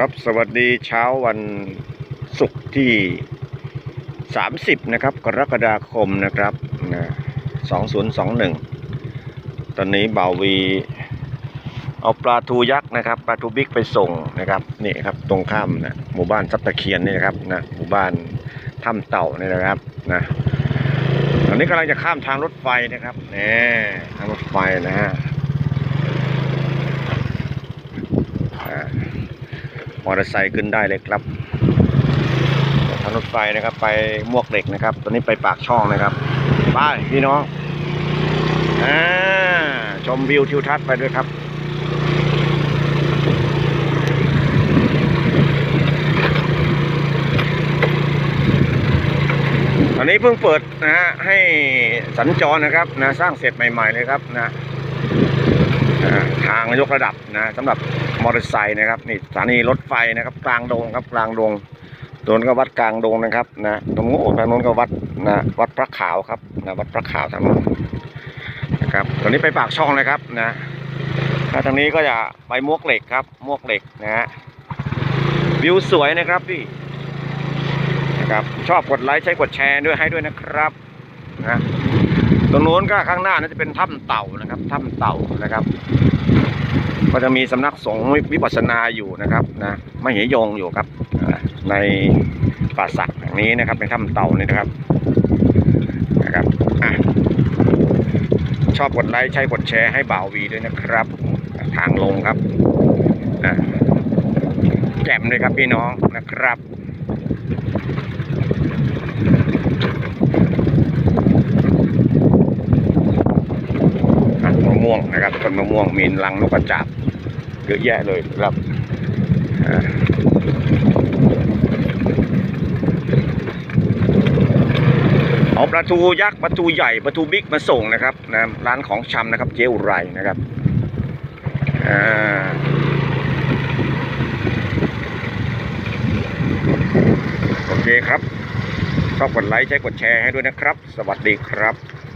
ครับสวัสดีเช้าวันศุกร์ที่ 30 นะครับ กรกฎาคมนะครับนะ2021 ตอนนี้บ่าววีเอาปลาทูยักษ์นะครับปลาทูบิ๊กไปส่งนะครับนี่ครับตรงข้ามนะหมู่บ้านซับตะเคียนนี่นะครับนะหมู่บ้านถ้ำเต่านี่นะครับนะตอนนี้กำลังจะข้ามทางรถไฟนะครับนี่ทางรถไฟนะฮะอ่า มอเตอร์ไซค์ขึ้นได้เลยครับทางรถไฟนะครับ ไปมวกเหล็กนะครับ ตอนนี้ไปปากช่องนะครับไปพี่น้องอ่าชมวิวทิวทัศน์ไปด้วยครับตอนนี้เพิ่งเปิดนะฮะให้สัญจรนะครับนะสร้างเสร็จใหม่ ๆ เลยครับนะ ทางยกระดับนะสำหรับมอเตอร์ไซค์นะครับนี่สถานีรถไฟนะครับ กลางดงครับกลางดงตรงนั้นก็วัดกลางดงนะครับนะตรงโน้นทางโน้นก็วัดนะวัดพระขาวครับนะวัดพระขาวทางโน้นนะครับตอนนี้ไปปากช่องเลยครับนะถ้าทางนี้ก็จะไปมวกเหล็กครับมวกเหล็กนะฮะวิวสวยนะครับพี่นะครับชอบกดไลค์ใช้กดแชร์ด้วยให้ด้วยนะครับนะ ตรงโน้นก็ข้างหน้าน่าจะเป็นถ้ำเต่านะครับถ้ำเต่านะครับ ก็จะมีสำนักสงฆ์วิปัสสนาอยู่นะครับนะมเหยงอยู่ครับในป่าสักแห่งนี้นะครับ เป็นถ้ำเต่านี่นะครับนะครับอชอบกดไลค์ใช้กดแชร์ให้บ่าววีด้วยนะครับ ทางลงครับแจ่มเลยครับพี่น้องนะครับ อะมะม่วงนะครับต้น ม่วงมีรังนกกระจาบเยอะแยะเลยครับเอาปลาทูยักษ์ปลาทูใหญ่ปลาทูบิ๊กมาส่งนะครับนะร้านของชำนะครับ เจ๊อุไรนะครับอโอเคครับชอบกดไลค์ใช้กดแชร์ให้ด้วยนะครับ สวัสดีครับ